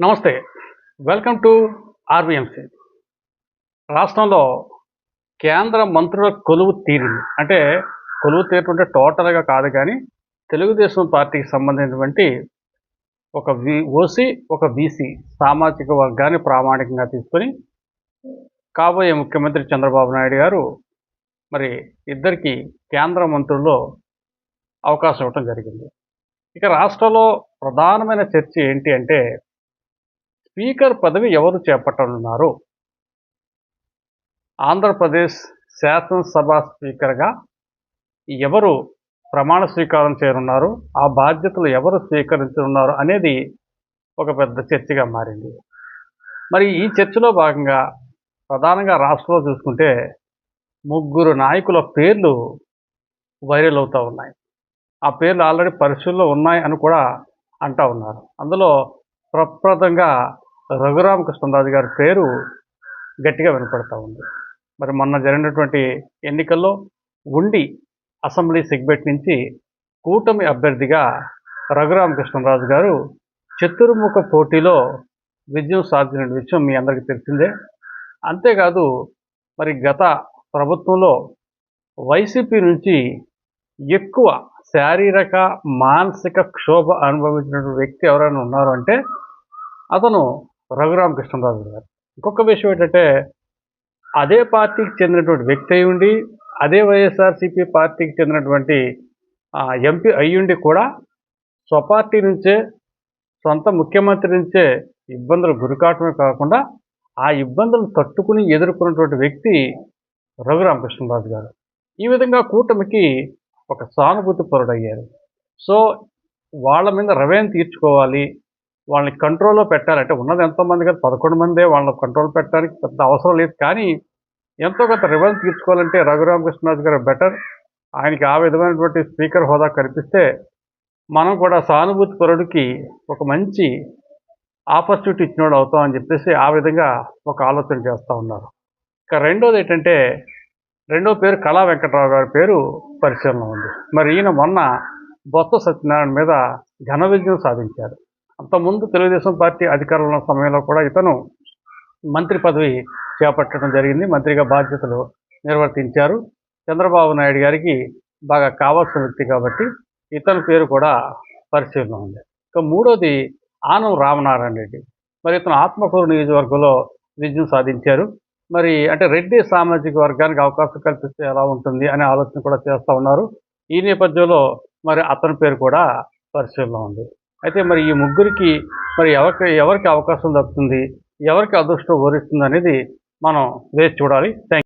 నమస్తే. Welcome to ఆర్బిఎంసీ రాష్ట్రంలో కేంద్ర మంత్రుల కొలువు తీరింది. అంటే కొలువు తీరుతుంటే టోటల్గా కాదు కానీ తెలుగుదేశం పార్టీకి సంబంధించినటువంటి ఒక వి ఓసీ ఒక బీసీ సామాజిక వర్గాన్ని ప్రామాణికంగా తీసుకొని కాబోయే ముఖ్యమంత్రి చంద్రబాబు నాయుడు గారు మరి ఇద్దరికి కేంద్ర మంత్రుల్లో అవకాశం ఇవ్వటం జరిగింది. ఇక రాష్ట్రంలో ప్రధానమైన చర్చ ఏంటి అంటే స్పీకర్ పదవి ఎవరు చేపట్టనున్నారు? ఆంధ్రప్రదేశ్ శాసనసభ స్పీకర్గా ఎవరు ప్రమాణ స్వీకారం చేయనున్నారు? ఆ బాధ్యతలు ఎవరు స్వీకరించనున్నారు అనేది ఒక పెద్ద చర్చగా మారింది. మరి ఈ చర్చలో భాగంగా ప్రధానంగా రాష్ట్రంలో చూసుకుంటే ముగ్గురు నాయకుల పేర్లు వైరల్ అవుతూ ఉన్నాయి. ఆ పేర్లు ఆల్రెడీ పరిశీలనలో ఉన్నాయి అని కూడా అంటూ ఉన్నారు. అందులో ప్రప్రదంగా రఘురామకృష్ణరాజు గారి పేరు గట్టిగా వినపడతా ఉంది. మరి మొన్న జరిగినటువంటి ఎన్నికల్లో ఉండి అసెంబ్లీ సెగ్మెంట్ నుంచి కూటమి అభ్యర్థిగా రఘురామకృష్ణరాజు గారు చతుర్ముఖ పోటీలో విజయం సాధించిన విషయం మీ అందరికీ తెలిసిందే. అంతేకాదు మరి గత ప్రభుత్వంలో వైసీపీ నుంచి ఎక్కువ శారీరక మానసిక క్షోభ అనుభవించినటువంటి వ్యక్తి ఎవరైనా ఉన్నారు అంటే అతను రఘురామకృష్ణరాజు గారు. ఇంకొక విషయం ఏంటంటే అదే పార్టీకి చెందినటువంటి వ్యక్తి అయి ఉండి అదే వైఎస్ఆర్సీపీ పార్టీకి చెందినటువంటి ఎంపీ అయ్యుండి కూడా స్వపార్టీ నుంచే సొంత ముఖ్యమంత్రి నుంచే ఇబ్బందులు గురికాటమే కాకుండా ఆ ఇబ్బందులను తట్టుకుని ఎదుర్కొన్నటువంటి వ్యక్తి రఘురామకృష్ణరాజు గారు. ఈ విధంగా కూటమికి ఒక సానుభూతి పరుడయ్యారు. సో వాళ్ళ మీద రవేని తీర్చుకోవాలి వాళ్ళని కంట్రోల్లో పెట్టాలంటే ఉన్నది ఎంతోమంది కదా పదకొండు మందే వాళ్ళని కంట్రోల్ పెట్టడానికి పెద్ద అవసరం లేదు. కానీ ఎంతో కొంత రివెన్స్ తీర్చుకోవాలంటే రఘురామకృష్ణరాజు గారు బెటర్ ఆయనకి ఆ విధమైనటువంటి స్పీకర్ హోదా కనిపిస్తే మనం కూడా సానుభూతి పరుడికి ఒక మంచి ఆపర్చునిటీ ఇచ్చినోడు అవుతాం అని చెప్పేసి ఆ విధంగా ఒక ఆలోచన చేస్తూ ఉన్నారు. ఇక రెండోది ఏంటంటే రెండో పేరు కళా వెంకటరావు గారి పేరు పరిశీలన ఉంది. మరి ఈయన మొన్న బొత్స సత్యనారాయణ మీద ఘన విజయం సాధించారు. అంతకుముందు తెలుగుదేశం పార్టీ అధికారంలో ఉన్న సమయంలో కూడా ఇతను మంత్రి పదవి చేపట్టడం జరిగింది. మంత్రిగా బాధ్యతలు నిర్వర్తించారు. చంద్రబాబు నాయుడు గారికి బాగా కావాల్సిన వ్యక్తి కాబట్టి ఇతని పేరు కూడా పరిశీలన ఉంది. ఇక మూడోది ఆనం రామనారాయణ రెడ్డి. మరి ఇతను ఆత్మకూరు నియోజకవర్గంలో విజయం సాధించారు. మరి అంటే రెడ్డి సామాజిక వర్గానికి అవకాశం కల్పిస్తే ఎలా ఉంటుంది అనే ఆలోచన కూడా చేస్తూ ఉన్నారు. ఈ నేపథ్యంలో మరి అతని పేరు కూడా పరిశీలన ఉంది. అయితే మరి ఈ ముగ్గురికి మరి ఎవరికి ఎవరికి అవకాశం దక్కుతుంది ఎవరికి అదృష్టం వరిస్తుంది అనేది మనం వేచి చూడాలి. థ్యాంక్